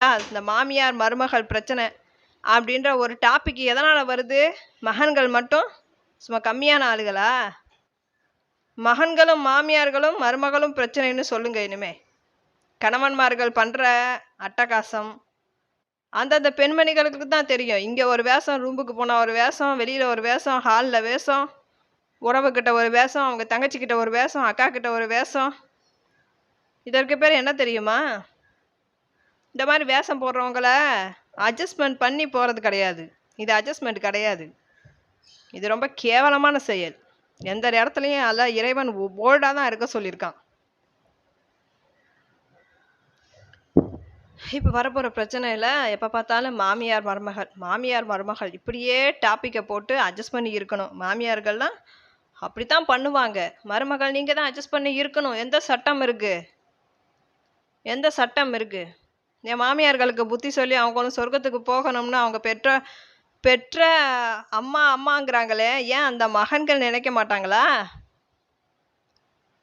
இந்த மாமியார் மருமகள் பிரச்சனை அப்படின்ற ஒரு டாபிக் எதனால் வருது? மகன்கள் மட்டும்? சும்மா கம்மியான ஆளுகளா? மகன்களும் மாமியார்களும் மருமகளும் பிரச்சனைன்னு சொல்லுங்க இனிமே. கணவன்மார்கள் பண்ணுற அட்டகாசம். அந்தந்த பெண்மணிகளுக்கு தான் தெரியும். இங்கே ஒரு வேஷம் ரூமுக்கு போனால் ஒரு வேஷம் வெளியில் ஒரு வேஷம் ஹாலில் வேஷம் உறவுக்கிட்ட ஒரு வேஷம் அவங்க தங்கச்சிக்கிட்ட ஒரு வேஷம் அக்கா கிட்ட ஒரு வேஷம். இதற்கு பேர் என்ன தெரியுமா? இந்த மாதிரி வேஷம் போடுறவங்கள அட்ஜஸ்ட்மெண்ட் பண்ணி போகிறது கிடையாது. இது அட்ஜஸ்ட்மெண்ட் கிடையாது. இது ரொம்ப கேவலமான செயல். எந்த இடத்துலையும் அல்ல இறைவன் போல்டாக தான் இருக்க சொல்லியிருக்கான். இப்போ வரப்போகிற பிரச்சனையில் எப்போ பார்த்தாலும் மாமியார் மருமகள் மாமியார் மருமகள் இப்படியே டாப்பிக்கை போட்டு அட்ஜஸ்ட் பண்ணி இருக்கணும். மாமியார்கள்லாம் அப்படி தான் பண்ணுவாங்க. மருமகள் நீங்கள் தான் அட்ஜஸ்ட் பண்ணி இருக்கணும். எந்த சட்டம் இருக்குது எந்த சட்டம் இருக்குது என் மாமியார்களுக்கு புத்தி சொல்லி அவங்களும் சொர்க்கத்துக்கு போகணும்னு அவங்க பெற்ற பெற்ற அம்மா அம்மாங்கிறாங்களே ஏன் அந்த மகன்கள் நினைக்க மாட்டாங்களா?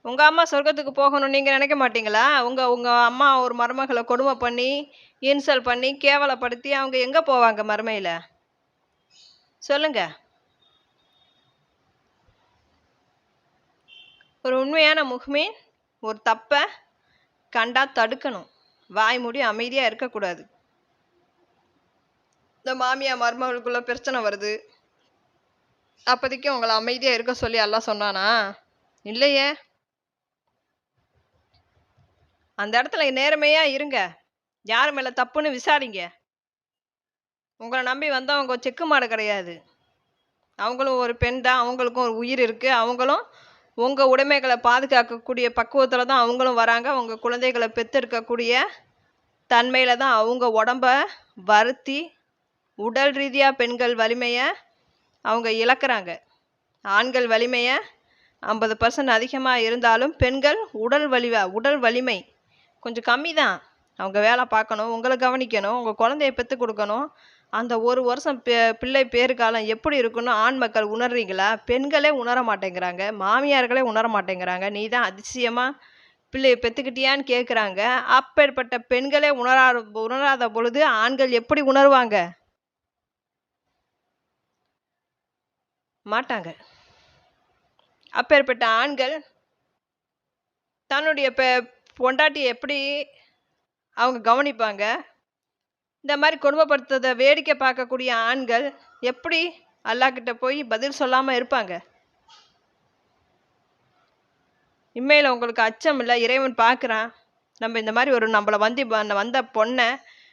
உங்கள் அம்மா சொர்க்கத்துக்கு போகணும் நீங்கள் நினைக்க மாட்டீங்களா? உங்கள் உங்கள் அம்மா ஒரு மருமகளை கொடுமை பண்ணி இன்சல் பண்ணி கேவலப்படுத்தி அவங்க எங்கே போவாங்க மருமையில் சொல்லுங்க. ஒரு உண்மையான முகமீன் ஒரு தப்பை கண்டா தடுக்கணும். வாய் மூடி அமைதியாக இருக்கக்கூடாது. இந்த மாமியா மருமகளுக்குள்ள பிரச்சனை வருது. அப்போதைக்கு உங்களை அமைதியாக இருக்க சொல்லி எல்லாம் சொன்னானா? இல்லையே. அந்த இடத்துல நேர்மையாக இருங்க. யார் மேலே தப்புன்னு விசாரிங்க. உங்களை நம்பி வந்தவங்க செக்கு மாடு கிடையாது. அவங்களும் ஒரு பெண் தான். அவங்களுக்கும் ஒரு உயிர் இருக்குது அவங்களும் உங்கள் உடைமைகளை பாதுகாக்கக்கூடிய பக்குவத்தில் தான் அவங்களும் வராங்க. உங்கள் குழந்தைகளை பெற்றெடுக்கக்கூடிய தன்மையில் தான் அவங்க உடம்ப வருத்தி உடல் ரீதியாக பெண்கள் வலிமையை அவங்க இழக்கிறாங்க. ஆண்கள் வலிமையை ஐம்பது பர்சன்ட் அதிகமாக இருந்தாலும் பெண்கள் உடல் வலிவா உடல் வலிமை கொஞ்சம் கம்மி தான் அவங்க வேலை பார்க்கணும் உங்களை கவனிக்கணும் உங்கள் குழந்தைய பெற்று கொடுக்கணும். அந்த ஒரு வருஷம் பி பிள்ளை பேருக்காலம் எப்படி இருக்குன்னு ஆண் மக்கள் உணர்றீங்களா? பெண்களே உணர மாட்டேங்கிறாங்க மாமியார்களே உணர மாட்டேங்கிறாங்க. நீ தான் அதிசயமாக பிள்ளையை பெற்றுக்கிட்டியான்னு கேட்குறாங்க அப்பேற்பட்ட பெண்களே உணரா உணராத பொழுது ஆண்கள் எப்படி உணர்வாங்க? மாட்டாங்க. அப்பேற்பட்ட ஆண்கள் தன்னுடைய பெ பொண்டாட்டியை எப்படி அவங்க கவனிப்பாங்க. இந்த மாதிரி கொடுமைப்படுத்துறதை வேடிக்கை பார்க்கக்கூடிய ஆண்கள் எப்படி அல்லாக்கிட்ட போய் பதில் சொல்லாமல் இருப்பாங்க? இம்மையில் உங்களுக்கு அச்சம் இல்லை இறைவன் பார்க்குறான். நம்ம இந்த மாதிரி ஒரு நம்மளை வந்து வந்த பொண்ணை